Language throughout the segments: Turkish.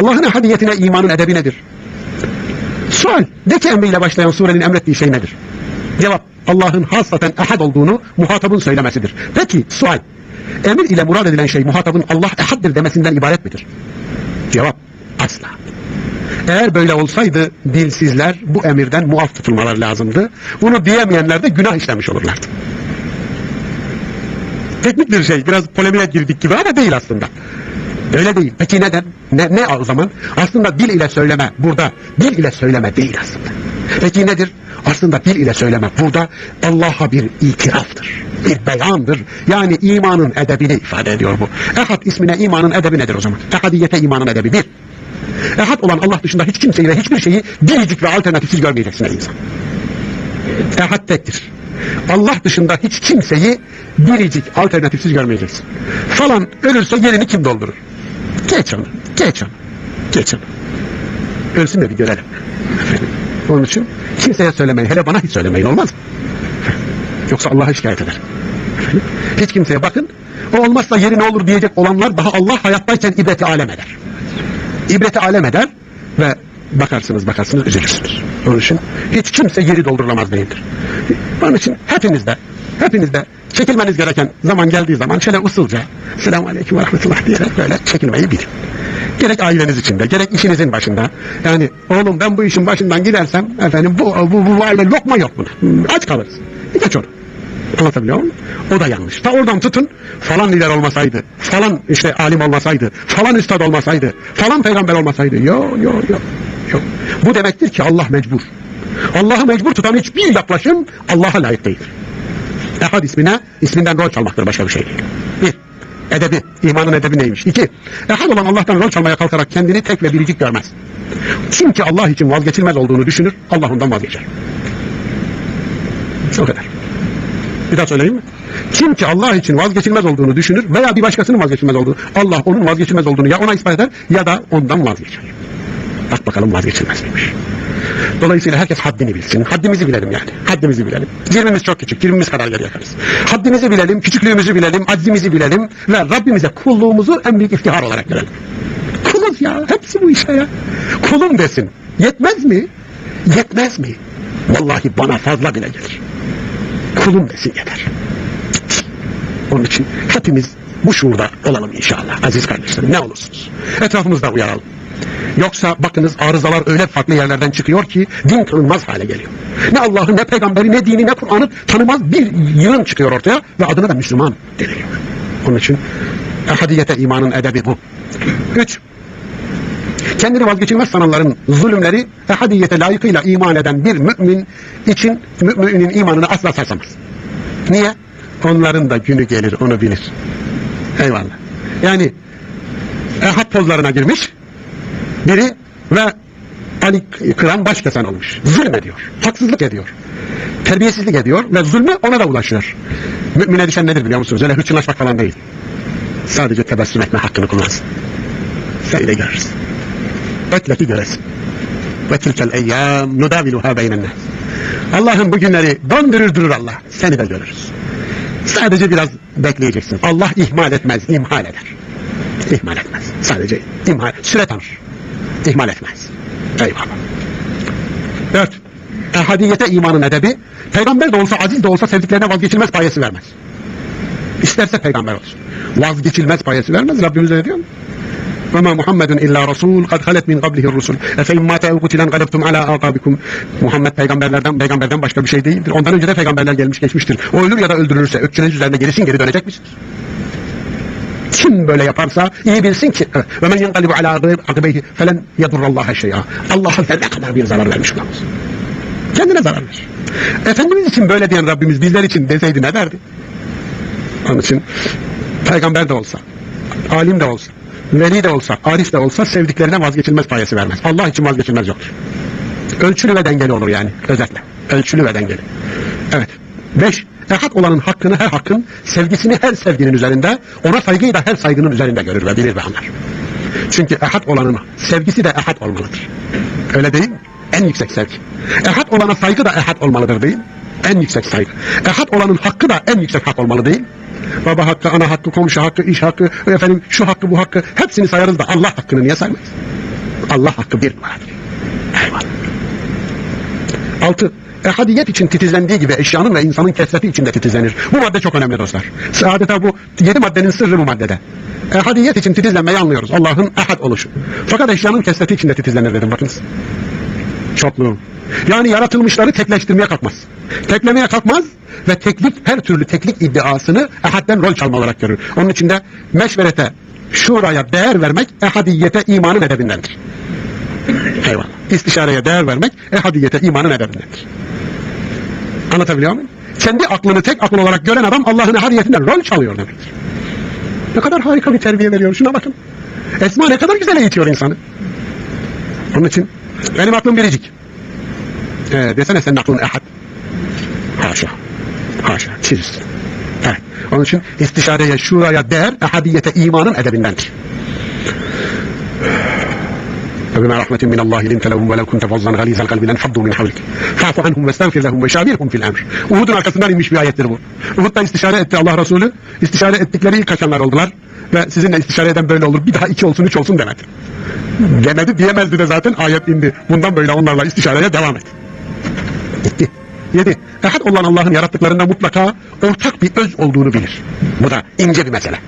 Allah'ın ehadiyetine imanın edebi nedir? Sual. De ki emriyle başlayan surenin emrettiği şey nedir? Cevap. Allah'ın hasaten ehad olduğunu muhatabın söylemesidir. Peki sual. Emir ile murad edilen şey muhatabın Allah ehaddir demesinden ibaret midir? Cevap. Asla. Eğer böyle olsaydı dilsizler bu emirden muaf tutulmaları lazımdı. Bunu diyemeyenler de günah işlemiş olurlardı. Teknik bir şey. Biraz polemiğe girdik gibi ama değil aslında. Öyle değil. Peki neden? Ne, ne o zaman? Aslında dil ile söyleme burada. Dil ile söyleme değil aslında. Peki nedir? Aslında dil ile söyleme burada Allah'a bir itiraftır. Bir beyandır. Yani imanın edebini ifade ediyor bu. Ehad ismine imanın edebi nedir o zaman? Ehadiyete imanın edebi bir. Ehad olan Allah dışında hiç kimseyi ve hiçbir şeyi biricik ve alternatifsiz görmeyeceksin ey insan. Ehad tektir. Allah dışında hiç kimseyi biricik, alternatifsiz görmeyeceksin. Falan ölürse yerini kim doldurur? Geç onu, geç onu, geç onu. Ölsün de bir görelim. Onun için kimseye söylemeyin, hele bana hiç söylemeyin olmaz? Yoksa Allah'a şikayet eder. Hiç kimseye bakın, o olmazsa yeri ne olur diyecek olanlar daha Allah hayattayken ibreti alem eder. İbreti alem eder ve bakarsınız bakarsınız üzülürsünüz. Onun için hiç kimse yeri doldurulamaz değildir. Onun için hepinizde, hepinizde çekilmeniz gereken zaman geldiği zaman şöyle usulca selamun aleyküm ve rahmetullah diyerek böyle çekilmeyi bilin. Gerek aileniz içinde, gerek işinizin başında. Yani oğlum ben bu işin başından gidersem efendim bu bu, bu aile lokma yok buna. Aç kalırız. Geç onu. Anlatabiliyor muyum? O da yanlış. Ta oradan tutun falan lider olmasaydı, falan işte alim olmasaydı, falan üstad olmasaydı, falan peygamber olmasaydı. Yok yok yok. Yok. Bu demektir ki Allah mecbur. Allah'ı mecbur tutan hiçbir yaklaşım Allah'a layık değildir. Ehad ismine, isminden rol çalmaktır başka bir şey. Bir, edebi, imanın edebi neymiş? İki, ehad olan Allah'tan rol çalmaya kalkarak kendini tek ve biricik görmez. Ki Allah için vazgeçilmez olduğunu düşünür, Allah ondan vazgeçer. O kadar. Bir daha söyleyeyim mi? Kim ki Allah için vazgeçilmez olduğunu düşünür veya bir başkasının vazgeçilmez olduğunu, Allah onun vazgeçilmez olduğunu ya ona ispat eder ya da ondan vazgeçer. Bak bakalım vazgeçilmez miymiş. Dolayısıyla herkes haddini bilsin. Haddimizi bilelim yani. Haddimizi bilelim. Cirmimiz çok küçük. Cirmimiz kadar geri yakarız. Haddimizi bilelim, küçüklüğümüzü bilelim, aczimizi bilelim ve Rabbimize kulluğumuzu en büyük iftihar olarak görelim. Kuluz ya. Hepsi bu işe ya. Kulum desin. Yetmez mi? Yetmez mi? Vallahi bana fazla bile gelir. Kulum desin yeter. Onun için hepimiz bu şuurda olalım inşallah aziz kardeşlerim ne olursunuz. Etrafımızda uyaralım. Yoksa bakınız arızalar öyle farklı yerlerden çıkıyor ki din tanınmaz hale geliyor. Ne Allah'ı ne peygamberi ne dini ne Kur'an'ı tanımaz bir yığın çıkıyor ortaya ve adına da Müslüman deniliyor. Onun için ehadiyete imanın edebi bu. Üç, kendini vazgeçilmez sananların zulümleri ehadiyete layıkıyla iman eden bir mümin için müminin imanını asla sarsamaz. Niye? Onların da günü gelir onu bilir. Eyvallah. Yani ehad pozlarına girmiş biri ve Ali Kıran baş kesen olmuş. Zulüm ediyor. Haksızlık ediyor. Terbiyesizlik ediyor ve zulmü ona da ulaşıyor. Mümine düşen nedir biliyor musunuz? Öyle hırçınlaşmak falan değil. Sadece tebessüm etme hakkını kullansın. Seyle görürsün. Bekleti göresin. Ve tilkel eyyam nudaviluha beynen nas. Allah'ın bu günleri döndürür durur Allah. Seni de görürüz. Sadece biraz bekleyeceksin. Allah ihmal etmez, imhal eder. İhmal etmez. Sadece imhal, süre tanır İhmal etmez. Eyvallah. Dört. Ehadiyete imanın edebi, peygamber de olsa, aziz de olsa sevdiklerine vazgeçilmez payesi vermez. İsterse peygamber olsun. Vazgeçilmez payesi vermez. Rabbimiz öyle diyor mu? وما محمد إلا رسول قد خلت من قبله الرسل أفإن مات أو قتل انقلبتم على أعقابكم Muhammed peygamberlerden peygamberden başka bir şey değildir. Ondan önce de peygamberler gelmiş geçmiştir. O ölür ya da öldürülürse ökçünün üzerine gerisin geri dönecek misiniz? Kim böyle yaparsa iyi bilsin ki ve men yenqalibu ala akibeyhi felen yedurrallaha şey'a. Allah'a zerre kadar bir zarar vermiş olamaz. Kendine zarar verir. Efendimiz için böyle diyen Rabbimiz bizler için deseydi ne derdi? Onun için peygamber de olsa, alim de olsa, veli de olsa, arif de olsa sevdiklerine vazgeçilmez payesi vermez. Allah için vazgeçilmez yoktur. Ölçülü ve dengeli olur yani özetle. Ölçülü ve dengeli. Evet. Beş, ehad olanın hakkını her hakkın, sevgisini her sevginin üzerinde, ona saygıyı da her saygının üzerinde görür ve bilir ve anlar. Çünkü ehad olanın sevgisi de ehad olmalıdır. Öyle değil? En yüksek sevgi. Ehad olana saygı da ehad olmalıdır değil? En yüksek saygı. Ehad olanın hakkı da en yüksek hak olmalı değil? Baba hakkı, ana hakkı, komşu hakkı, iş hakkı, efendim şu hakkı, bu hakkı hepsini sayarız da Allah hakkını niye saymayız? Allah hakkı bir numaradır. Eyvallah. Altı, ehadiyet için titizlendiği gibi eşyanın ve insanın kesreti için de titizlenir. Bu madde çok önemli dostlar. Adeta bu yedi maddenin sırrı bu maddede. Ehadiyet için titizlenmeyi anlıyoruz. Allah'ın ehad oluşu. Fakat eşyanın kesreti için de titizlenir dedim bakınız. Çokluğu. Yani yaratılmışları tekleştirmeye kalkmaz. Teklemeye kalkmaz ve teklik her türlü teklik iddiasını ehadden rol çalma olarak görür. Onun için de meşverete, şuraya değer vermek ehadiyete imanın edebindendir. Eyvallah. İstişareye değer vermek ehadiyete imanın edebindendir. Anlatabiliyor muyum? Kendi aklını tek akıl olarak gören adam Allah'ın ehadiyetinden rol çalıyor demektir. Ne kadar harika bir terbiye veriyor. Şuna bakın. Esma ne kadar güzel eğitiyor insanı. Onun için benim aklım biricik. Ee, desene senin aklın ehad. Haşa. Haşa. Çiz. Evet. Onun için istişareye, şuraya değer ehadiyete imanın edebindendir. فبما رحمة من الله لنت لهم ولو كنت فظا غليظ القلب لانفضوا من حولك فاعف عنهم واستغفر لهم وشاورهم في الامر. Uhud'un arkasından inmiş bir ayettir bu. Uhud'da istişare etti Allah Resulü. İstişare ettikleri ilk kaçanlar oldular. Ve sizinle istişare eden böyle olur. Bir daha iki olsun üç olsun demedi. Demedi diyemezdi de zaten ayet indi. Bundan böyle onlarla istişareye devam et. Gitti. Yedi. Ehad olan Allah'ın yarattıklarında mutlaka ortak bir öz olduğunu bilir. Bu da ince bir mesele.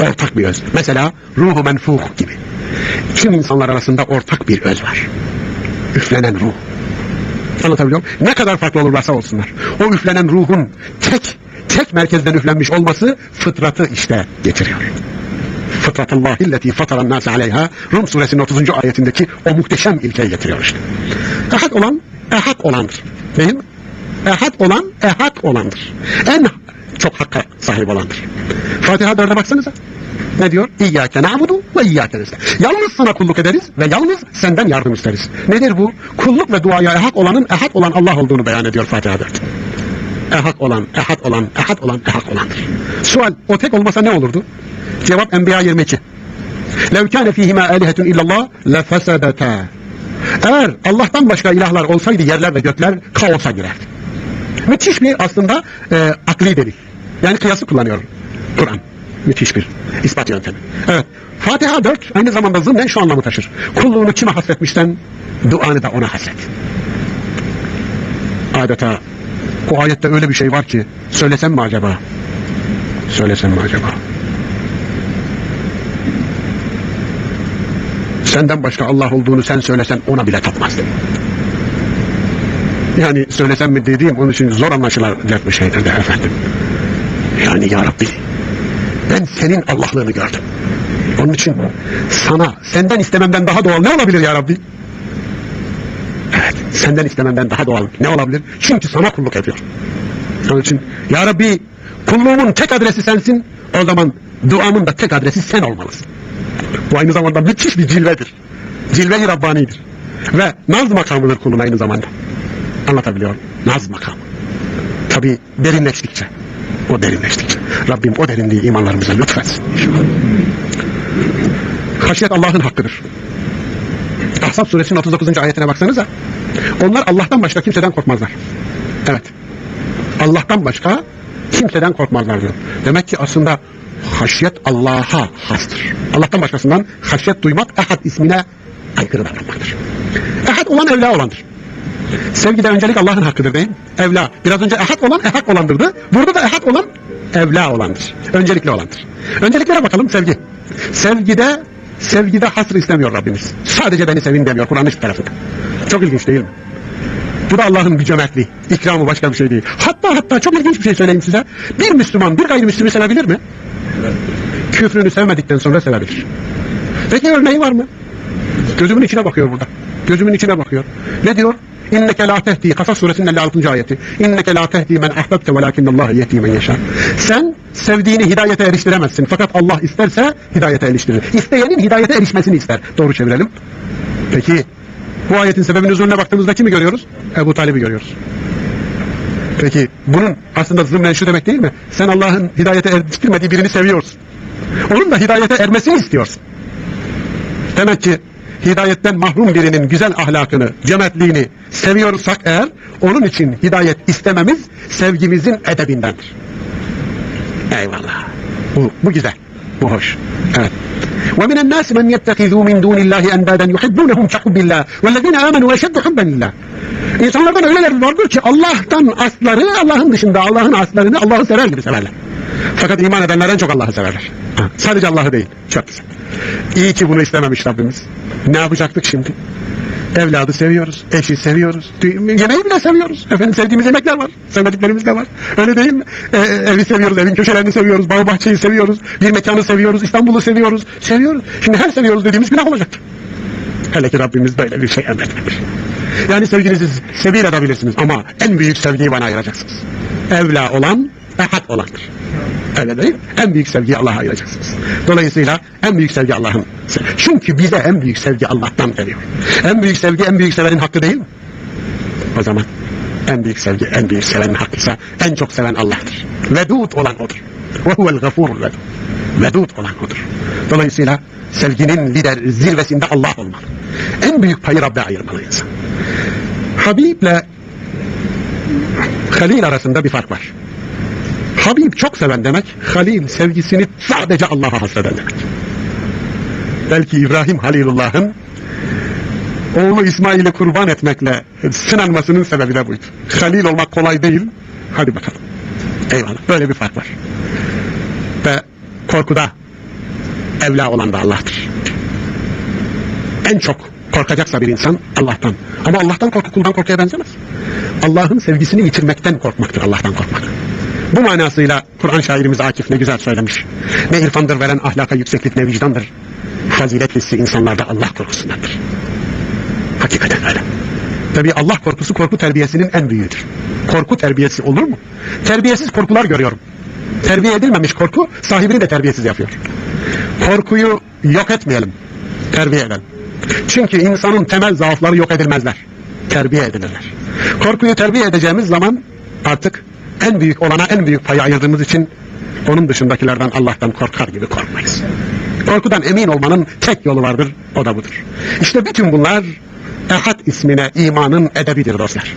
Ortak bir öz. Mesela ruhu menfuh gibi. Tüm insanlar arasında ortak bir öz var. Üflenen ruh. Anlatabiliyor muyum? Ne kadar farklı olurlarsa olsunlar. O üflenen ruhun tek, tek merkezden üflenmiş olması fıtratı işte getiriyor. Fıtratallahi illeti fataran nase aleyha Rum suresinin 30. ayetindeki o muhteşem ilkeyi getiriyor işte. Ehad olan, ehad olandır. Değil mi? Ehad olan, ehad olandır. En çok hakka sahip olandır. Fatiha 4'e baksanıza. Ne diyor? İyyâke na'budu ve iyyâke nesta'in. Yalnız sana kulluk ederiz ve yalnız senden yardım isteriz. Nedir bu? Kulluk ve duaya ehak olanın ehak olan Allah olduğunu beyan ediyor Fatiha 4. Ehak olan, ehak olan, ehak olan, ehak olandır. Sual, o tek olmasa ne olurdu? Cevap Enbiya 22. لَوْ كَانَ ف۪يهِمَا آلِهَةٌ اِلَّا اللّٰهِ لَفَسَدَتَا Eğer Allah'tan başka ilahlar olsaydı yerler ve gökler kaosa girerdi. Müthiş bir aslında e, akli delil. Yani kıyası kullanıyor Kur'an. Müthiş bir ispat yöntemi. Evet. Fatiha 4 aynı zamanda zımnen şu anlamı taşır. Kulluğunu kime hasretmişsen duanı da ona hasret. Adeta o ayette öyle bir şey var ki söylesem mi acaba? Söylesem mi acaba? Senden başka Allah olduğunu sen söylesen ona bile tapmaz. Yani söylesem mi dediğim onun için zor anlaşılacak bir şeydir de efendim. Yani ya Rabbi ben senin Allah'lığını gördüm. Onun için sana senden istememden daha doğal ne olabilir ya Rabbi? Evet senden istememden daha doğal ne olabilir? Çünkü sana kulluk ediyor. Onun için ya Rabbi kulluğumun tek adresi sensin o zaman duamın da tek adresi sen olmalısın. Bu aynı zamanda müthiş bir cilvedir. Cilve-i Rabbani'dir. Ve naz makamıdır kulun aynı zamanda. Anlatabiliyor muyum? Naz makamı. Tabi derinleştikçe. O derinleştikçe. Rabbim o derinliği imanlarımıza lütfetsin. Haşyet Allah'ın hakkıdır. Ahzab suresinin 39. ayetine baksanıza. Onlar Allah'tan başka kimseden korkmazlar. Evet. Allah'tan başka kimseden korkmazlar diyor. Demek ki aslında haşyet Allah'a hastır. Allah'tan başkasından haşyet duymak ehad ismine aykırı davranmaktır. Ehad olan evla olandır. Sevgide öncelik Allah'ın hakkıdır değil mi? Evla. Biraz önce ehad olan ehak olandırdı. Burada da ehad olan evla olandır. Öncelikli olandır. Önceliklere bakalım sevgi. Sevgide sevgide hasr istemiyor Rabbimiz. Sadece beni sevin demiyor Kur'an'ın hiçbir tarafında. Çok ilginç değil mi? Bu da Allah'ın bir cömertliği. İkramı başka bir şey değil. Hatta hatta çok ilginç bir şey söyleyeyim size. Bir Müslüman bir gayrimüslimi sevebilir mi? Küfrünü sevmedikten sonra sevebilir. Peki örneği var mı? Gözümün içine bakıyor burada. Gözümün içine bakıyor. Ne diyor? İnneke la tehdi. Kasas suresinin 56. ayeti. İnneke la tehdi men ahbebte velakinnallaha yehdi men yeşâ. Sen sevdiğini hidayete eriştiremezsin. Fakat Allah isterse hidayete eriştirir. İsteyenin hidayete erişmesini ister. Doğru çevirelim. Peki bu ayetin sebebinin üzerine baktığımızda kimi görüyoruz? Ebu Talib'i görüyoruz. Peki bunun aslında zımnen şu demek değil mi? Sen Allah'ın hidayete eriştirmediği birini seviyorsun. Onun da hidayete ermesini istiyorsun. Demek ki hidayetten mahrum birinin güzel ahlakını, cömertliğini seviyorsak eğer, onun için hidayet istememiz sevgimizin edebindendir. Eyvallah. Bu, bu güzel. Bu hoş. Evet. ومن الناس من يتخذوا من دون الله أندادا يحبونهم كحب الله والذين آمنوا أشد حبا لله İnsanlardan öyleler vardır ki Allah'tan asları Allah'ın dışında Allah'ın aslarını Allah'ı sever gibi severler. Fakat iman edenler en çok Allah'ı severler. Sadece Allah'ı değil. Çok güzel. İyi ki bunu istememiş Rabbimiz. Ne yapacaktık şimdi? Evladı seviyoruz, eşi seviyoruz, yemeği bile seviyoruz. Efendim sevdiğimiz yemekler var, sevmediklerimiz de var. Öyle değil mi? Ee, evi seviyoruz, evin köşelerini seviyoruz, bağ bahçeyi seviyoruz, bir mekanı seviyoruz, İstanbul'u seviyoruz, seviyoruz. Şimdi her seviyoruz dediğimiz günah olacak. Hele ki Rabbimiz böyle bir şey emretmemiş. Yani sevginizi seviyle edebilirsiniz ama en büyük sevgiyi bana ayıracaksınız. Evla olan, ehad olandır. Öyle değil? En büyük sevgiyi Allah'a ayıracaksınız. Dolayısıyla en büyük sevgi Allah'ın. Çünkü bize en büyük sevgi Allah'tan geliyor. En büyük sevgi en büyük sevenin hakkı değil mi? O zaman en büyük sevgi en büyük sevenin hakkıysa en çok seven Allah'tır. Vedud olan odur. Ve huvel gafurul vedud. Vedud olan odur. Dolayısıyla sevginin lider zirvesinde Allah olmalı. En büyük payı Rabbe ayırmalı insan. Habib'le Halil arasında bir fark var. Habib çok seven demek, Halil sevgisini sadece Allah'a hasreden demek. Belki İbrahim Halilullah'ın oğlu İsmail'i kurban etmekle sınanmasının sebebi de buydu. Halil olmak kolay değil. Hadi bakalım. Eyvallah. Böyle bir fark var. Ve korkuda evla olan da Allah'tır. En çok korkacaksa bir insan Allah'tan. Ama Allah'tan korku kuldan korkuya benzemez. Allah'ın sevgisini yitirmekten korkmaktır Allah'tan korkmak. Bu manasıyla Kur'an şairimiz Akif ne güzel söylemiş. Ne irfandır veren ahlaka yükseklik ne vicdandır. Fazilet hissi insanlarda Allah korkusundandır. Hakikaten öyle. Tabi Allah korkusu korku terbiyesinin en büyüğüdür. Korku terbiyesi olur mu? Terbiyesiz korkular görüyorum. Terbiye edilmemiş korku sahibini de terbiyesiz yapıyor. Korkuyu yok etmeyelim. Terbiye edelim. Çünkü insanın temel zaafları yok edilmezler. Terbiye edilirler. Korkuyu terbiye edeceğimiz zaman artık en büyük olana en büyük payı ayırdığımız için onun dışındakilerden Allah'tan korkar gibi korkmayız. Korkudan emin olmanın tek yolu vardır, o da budur. İşte bütün bunlar Ehad ismine imanın edebidir dostlar.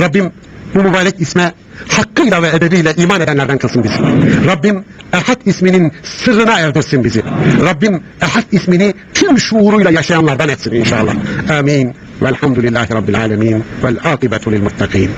Rabbim bu mübarek isme hakkıyla ve edebiyle iman edenlerden kılsın bizi. Rabbim Ehad isminin sırrına erdirsin bizi. Rabbim Ehad ismini tüm şuuruyla yaşayanlardan etsin inşallah. Amin. Velhamdülillahi Rabbil alemin. Vel akibetu lil muttakin.